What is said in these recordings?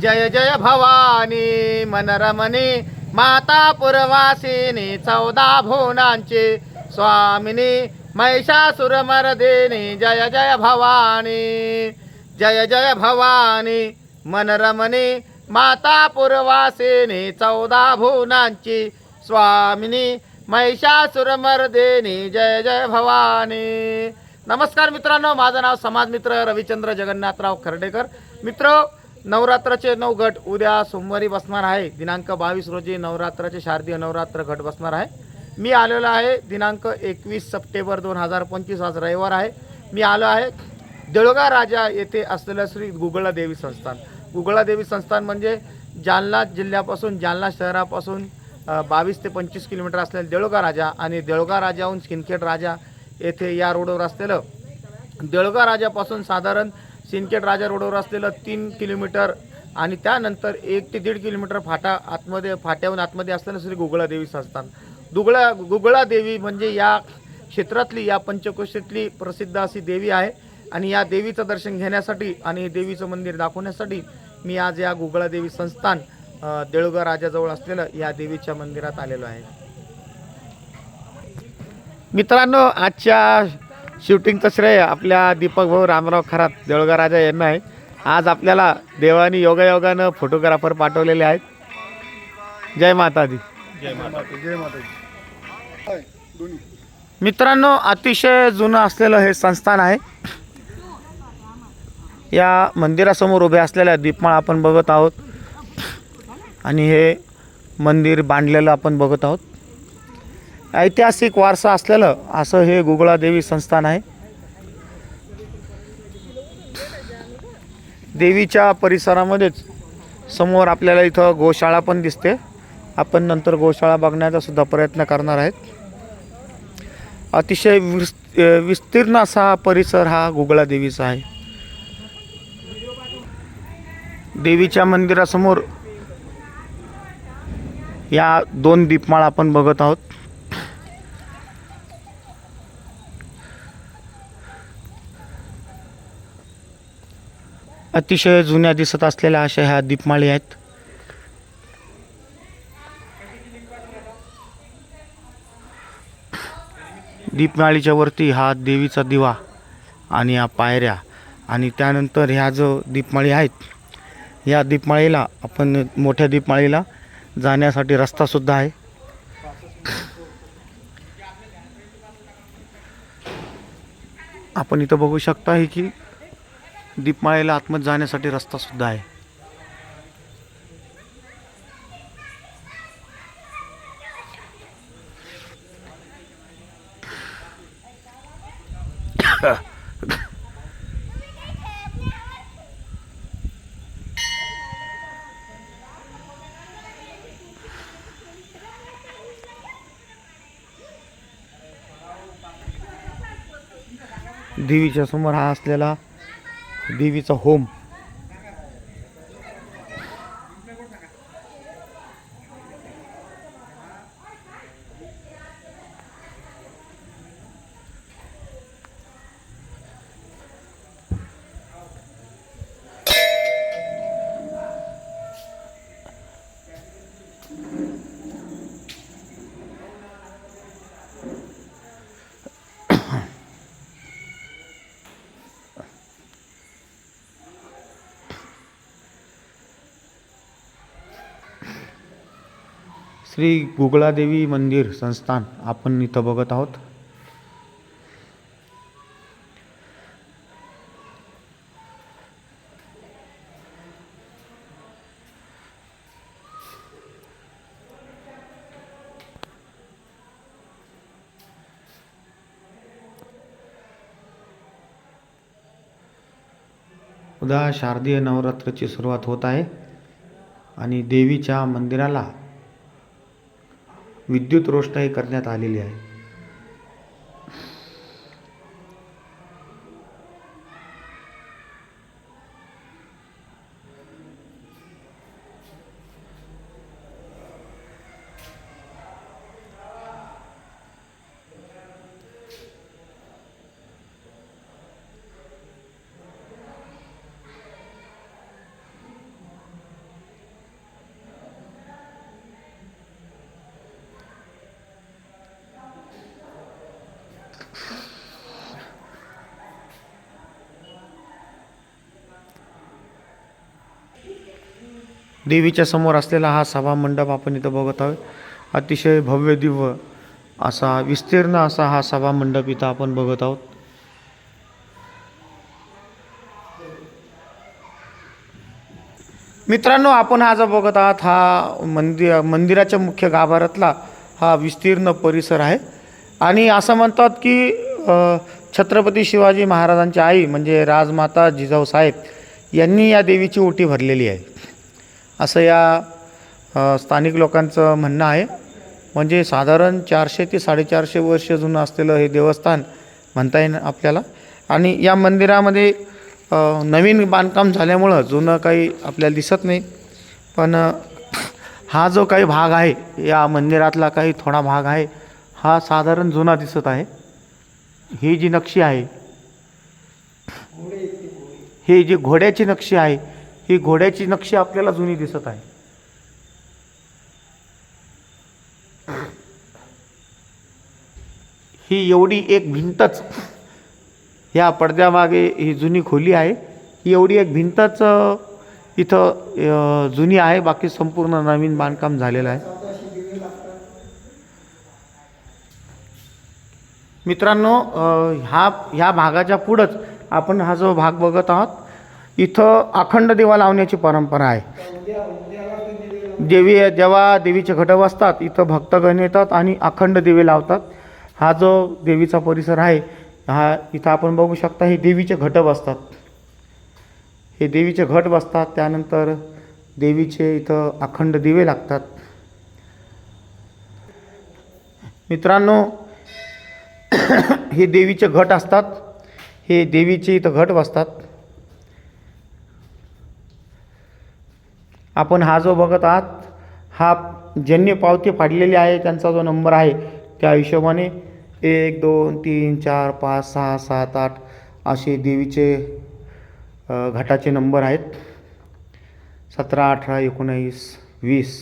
जय जय भवानी मनरमणी माता पुरवासिनी चौदा भुवनांची. स्वामिनी महिषासुरमर्दिनी जय जय भवानी जय जय भवानी मनरमणी माता पुरवासिनी चौदा भुवनांची. स्वामिनी महिषासुरमर्दिनी जय जय भवानी. नमस्कार मित्रांनो माझं नाव समाजमित्र रविचंद्र जगन्नाथराव खर्डेकर. मित्र नवरात्राचे नऊ गट उद्या सोमवारी बसणार आहे. दिनांक बावीस रोजी नवरात्राचे शारदीय नवरात्र गट बसणार आहे. मी आलेलो आहे दिनांक एकवीस सप्टेंबर दोन हजार पंचवीस आज रविवार आहे. मी आलो आहे देळोगा राजा येथे असलेलं श्री गुगळा देवी संस्थान. गुगळा देवी संस्थान म्हणजे जालना जिल्ह्यापासून जालना शहरापासून बावीस ते पंचवीस किलोमीटर असलेलं देळोगा राजा आणि देळोगा राजाहून सिंदखेड राजा येथे या रोडवर असलेलं देळगा राजापासून साधारण सिंदखेड राजा रोडवर असलेलं तीन किलोमीटर आणि त्यानंतर एक ते दीड किलोमीटर फाटा आतमध्ये फाट्याहून आतमध्ये असलेलं श्री गुगळा देवी संस्थान. दुगळा गुगळा देवी म्हणजे या क्षेत्रातली या पंचकोशीतली प्रसिद्ध अशी देवी आहे. आणि या देवीचं दर्शन घेण्यासाठी आणि देवीचं मंदिर दाखवण्यासाठी मी आज या गुगळादेवी संस्थान देळुगा देळगा राजाजवळ असलेलं या देवीच्या मंदिरात आलेलो आहे. मित्रांनो आजच्या शूटिंगचं श्रेय आपल्या दीपक भाऊ रामराव खरात देळगा राजा यांना आहे. आज आपल्याला देवानी योगायोगानं फोटोग्राफर पाठवलेले आहेत. जय माता दी जय माता जय माता मित्रांनो अतिशय जुनं असलेलं हे संस्थान आहे. या मंदिरासमोर उभे असलेल्या दीपमाळ आपण बघत आहोत. आणि हे मंदिर बांधलेलं आपण बघत आहोत. ऐतिहासिक वारसा असलेलं असं हे गुगळा देवी संस्थान आहे. देवीच्या परिसरामध्येच समोर आपल्याला इथं गोशाळा पण दिसते. आपण नंतर गोशाळा बघण्याचा सुद्धा प्रयत्न करणार आहेत. अतिशय विस् विस्तीर्ण असा परिसर हा गुगळा देवीचा आहे. देवीच्या मंदिरासमोर या दोन दीपमाळा आपण बघत आहोत. अतिशय जुन्या दिसत असलेल्या अशा ह्या दीपमाळी आहेत. दीपमाळीच्या वरती हा देवीचा दिवा आणि या पायऱ्या आणि त्यानंतर ह्या जो दीपमाळी आहेत या दीपमाळीला आपण मोठ्या दीपमाळीला जाण्यासाठी रस्तासुद्धा आहे. आपण इथं बघू शकता हे की दीपमाळेला आतमध्ये जाण्यासाठी रस्तासुद्धा आहे. देवीच्या समोर हा असलेला देवीचा होम. श्री गुगळादेवी मंदिर संस्थान आपण इथं बघत आहोत. उद्या शारदीय नवरात्राची सुरुवात होत आहे आणि देवीच्या मंदिराला विद्युत रोषणाई करण्यात आलेली आहे. देवीच्या समोर असलेला हा सभा मंडप आपण इथं बघत आहोत. अतिशय भव्य दिव्य असा विस्तीर्ण असा हा सभा मंडप इथं आपण बघत आहोत. मित्रांनो आपण हा जो बघत आहात हा मंदिर मंदिराच्या मुख्य गाभाऱ्यातला हा विस्तीर्ण परिसर आहे. आणि असं म्हणतात की छत्रपती शिवाजी महाराजांची आई म्हणजे राजमाता जिजाऊ साहेब यांनी या देवीची ओटी भरलेली आहे. असं या स्थानिक लोकांचं म्हणणं आहे. म्हणजे साधारण चारशे ते साडेचारशे वर्ष जुनं असलेलं हे देवस्थान म्हणता येईल आपल्याला. आणि या मंदिरामध्ये नवीन बांधकाम झाल्यामुळं जुनं काही आपल्याला दिसत नाही. पण हा जो काही भाग आहे या मंदिरातला काही थोडा भाग आहे हा साधारण जुना दिसत आहे. ही जी नक्षी आहे ही जी घोड्याची नक्षी आहे ही घोड्याची नक्षी आपल्याला जुनी दिसत आहे. ही एवढी एक भिंतच ह्या पडद्यामागे ही जुनी खोली आहे. ही एवढी एक भिंतच इथं जुनी आहे. बाकी संपूर्ण नवीन बांधकाम झालेलं आहे. मित्रांनो ह्या ह्या भागाच्या पुढंच आपण हा जो भाग बघत आहोत इथं अखंड दिवा लावण्याची परंपरा आहे. देवी जेव्हा देवीचे घटक असतात इथं भक्तगण येतात आणि अखंड दिवे लावतात. हा जो देवीचा परिसर आहे हा इथं आपण बघू शकता हे देवीचे घट बसतात. हे देवीचे घट बसतात त्यानंतर देवीचे इथं अखंड दिवे लागतात. मित्रांनो हे देवीचे घट असतात. हे देवीचे इथं घट बसतात. आपण हा जो बघत आहात हा ज्यांनी पावती फाडलेली आहे त्यांचा जो नंबर आहे त्या हिशोबाने एक दोन तीन चार पाच सहा सात आठ असे देवीचे घाटाचे नंबर आहेत. सतरा अठरा एकोणावीस वीस.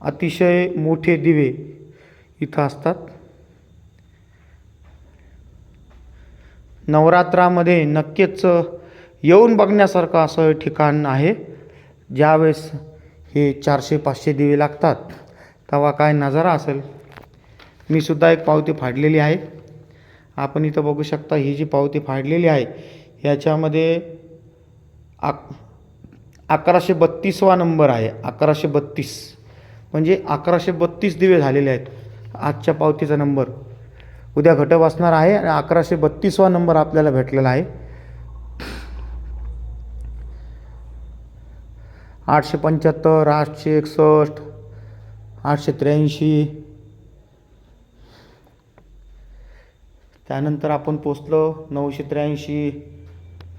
अतिशय मोठे दिवे इथं असतात. नवरात्रामध्ये नक्कीच येऊन बघण्यासारखं असं ठिकाण आहे. ज्यावेळेस हे चारशे पाचशे दिवे लागतात तेव्हा काय नजारा असेल? मी सुद्धा एक पावती फाडलेली आहे. आपण इथं बघू शकता ही जी पावती फाडलेली आहे याच्यामध्ये आक अकराशे बत्तीसवा नंबर आहे. अकराशे बत्तीस. म्हणजे अकराशे बत्तीस दिवे झालेले आहेत आजच्या पावतीचा नंबर. उद्या घट बसणार आहे आणि अकराशे बत्तीसवा नंबर आपल्याला भेटलेला आहे. आठशे पंच्याहत्तर आठशे एकसष्ट आठशे त्र्याऐंशी. त्यानंतर आपण पोचलो नऊशे त्र्याऐंशी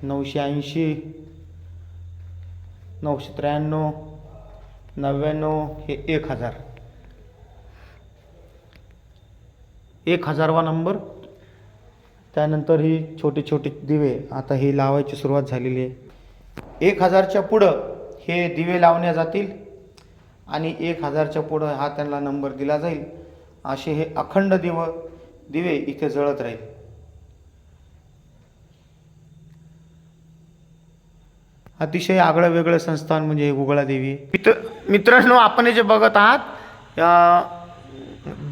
नऊशे ऐंशी नऊशे त्र्याण्णव नव्याण्णव हे एक हजार. एक हजारवा नंबर. त्यानंतर ही छोटे छोटे दिवे आता ही लावायची सुरुवात झालेली आहे. एक हजारच्या पुढं हे दिवे लावण्या जातील आणि एक हजारच्या पुढं हा त्यांना नंबर दिला जाईल. असे हे अखंड दिव दिवे इथे जळत राहील. अतिशय आगळं वेगळं संस्थान म्हणजे गुगळा देवी मित्र मित्रांनो आपण हे जे बघत आहात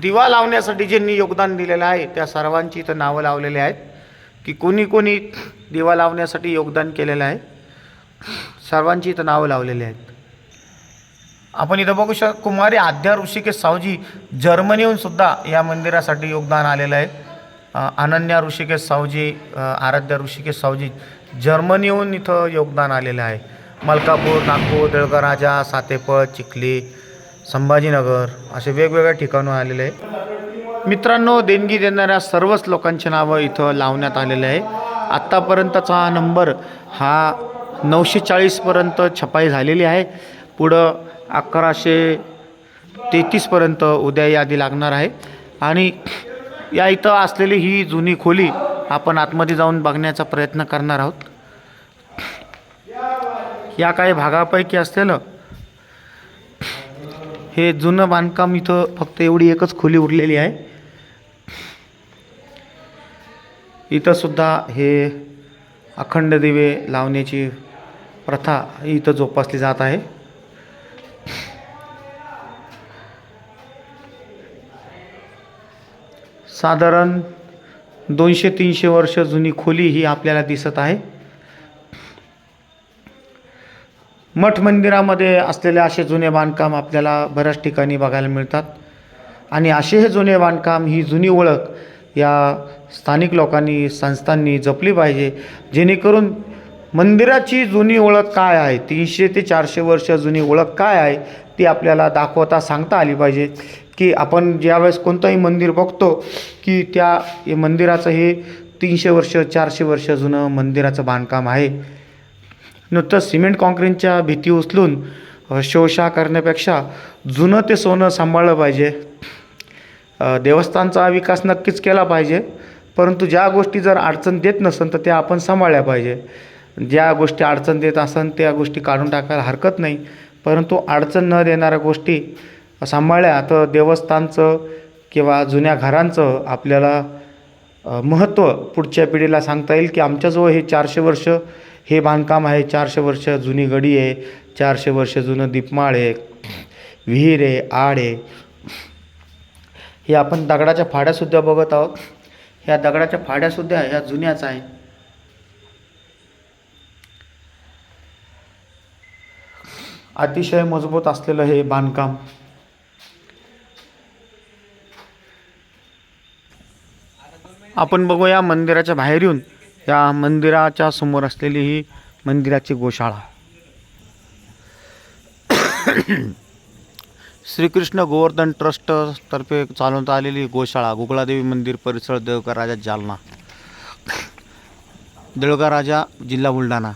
दिवा लावण्यासाठी ज्यांनी योगदान दिलेलं आहे त्या सर्वांची इथं नावं लावलेली आहेत की कोणी कोणी दिवा लावण्यासाठी योगदान केलेलं आहे. सर्वांची इथं नावं लावलेली आहेत. आपण इथं बघू शक कुमारी आद्या ऋषिकेश सावजी जर्मनीहून सुद्धा या मंदिरासाठी योगदान आलेलं आहे. अनन्या ऋषिकेश सावजी आराध्या ऋषिकेश सावजी जर्मनीहून इथं योगदान आलेलं आहे. मलकापूर नागपूर दळगराजा राजा सातेपळ चिखली संभाजीनगर असे वेगवेगळ्या ठिकाणून आलेले आहे. मित्रांनो देणगी देणाऱ्या सर्वच लोकांची नावं इथं लावण्यात आलेले आहे. आत्तापर्यंतचा हा नंबर हा नऊशे चाळीसपर्यंत छपाई झालेली आहे. पुढं अकराशे तेहतीसपर्यंत उद्या यादी लागणार आहे. आणि या इथं असलेली ही जुनी खोली आपण आतमध्ये जाऊन बघण्याचा प्रयत्न करणार आहोत. या काही भागापैकी असलेलं हे जुनं बांधकाम इथं फक्त एवढी एकच खोली उरलेली आहे. इथंसुद्धा हे अखंड दिवे लावण्याची प्रथा इथं जोपासली जात आहे. साधारण दोनशे तीनशे वर्ष जुनी खोली ही आपल्याला दिसत आहे. मठ मंदिरामध्ये असलेले असे जुने बांधकाम आपल्याला बऱ्याच ठिकाणी बघायला मिळतात. आणि असे हे जुने बांधकाम ही जुनी ओळख या स्थानिक लोकांनी संस्थांनी जपली पाहिजे जेणेकरून मंदिराची जुनी ओळख काय आहे? तीनशे ते चारशे वर्ष जुनी ओळख काय आहे? ती आपल्याला दाखवता सांगता आली पाहिजे की आपण ज्यावेळेस कोणतंही मंदिर बघतो की त्या मंदिराचं हे तीनशे वर्ष चारशे वर्ष जुनं मंदिराचं बांधकाम आहे. नुकतं सिमेंट कॉन्क्रीटच्या भीती उचलून शोषा करण्यापेक्षा जुनं ते सोनं सांभाळलं पाहिजे. देवस्थानचा विकास नक्कीच केला पाहिजे परंतु ज्या गोष्टी जर अडचण देत नसेल तर त्या आपण सांभाळल्या पाहिजे. ज्या गोष्टी अडचण देत असन त्या गोष्टी काढून टाकायला हरकत नाही. परंतु अडचण न देणाऱ्या गोष्टी सांभाळल्या तर देवस्थानचं किंवा जुन्या घरांचं आपल्याला महत्त्व पुढच्या पिढीला सांगता येईल की आमच्याजवळ हे चारशे वर्ष हे बांधकाम आहे चारशे वर्ष जुनी गडी आहे चारशे वर्ष जुनं दीपमाळ आहे विहीर आहे आड आहे. हे आपण दगडाच्या फाड्यासुद्धा बघत आहोत. ह्या दगडाच्या फाड्यासुद्धा ह्या जुन्याच आहे. अतिशय मजबूत असलेलं हे बांधकाम. आपण बघूया मंदिराच्या बाहेर येऊन या मंदिराच्या समोर असलेली ही मंदिराची गोशाळा. श्रीकृष्ण गोवर्धन ट्रस्ट तर्फे चालवण्यात आलेली गोशाळा गुगळादेवी मंदिर परिसर देवकर राजा जालना. देवळगा राजा जिल्हा बुलढाणा.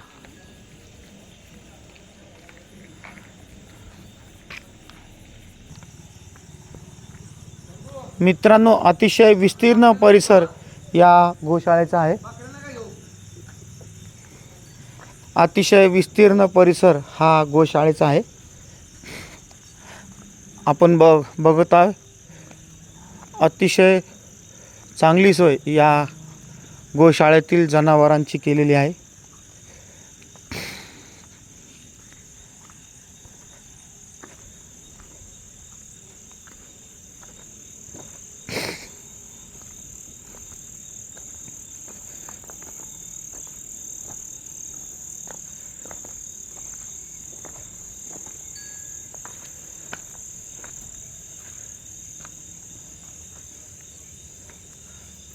मित्रांनो अतिशय विस्तीर्ण परिसर या गोशाळेचा आहे. अतिशय विस्तीर्ण परिसर हा गोशाळेचा आहे. आपण बघ बघत आहे अतिशय चांगली सोय या गोशाळेतील जनावरांची केलेली आहे.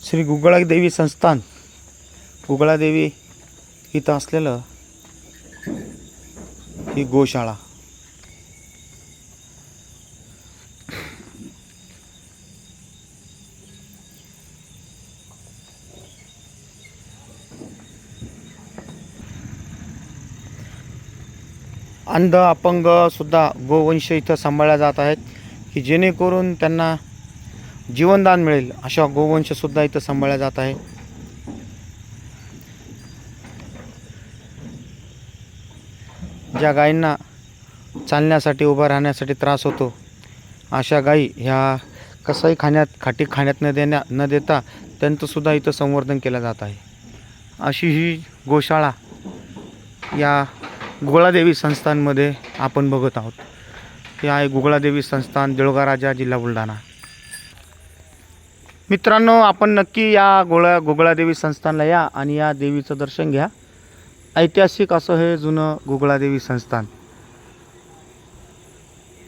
श्री गुगळादेवी संस्थान. गुगळादेवी इथं असलेलं ही गोशाळा. अंध अपंग सुद्धा गोवंश इथं सांभाळल्या जात आहेत की जेणेकरून त्यांना जीवनदान मिळेल अशा गोवंशसुद्धा इथं सांभाळल्या जात आहे. ज्या गायींना चालण्यासाठी उभं राहण्यासाठी त्रास होतो अशा गायी ह्या कसाही खाण्यात खाटी खाण्यात न देण्या न देता त्यांचंसुद्धा इथं संवर्धन केलं जात आहे. अशी ही गोशाळा या गुगळादेवी संस्थांमध्ये आपण बघत आहोत. हे आहे गुगळादेवी संस्थान देळगा राजा जिल्हा बुलढाणा. मित्रांनो आपण नक्की या गोळा गोगळादेवी संस्थानला या आणि या देवीचं दर्शन घ्या. ऐतिहासिक असं हे जुनं गोगळादेवी संस्थान.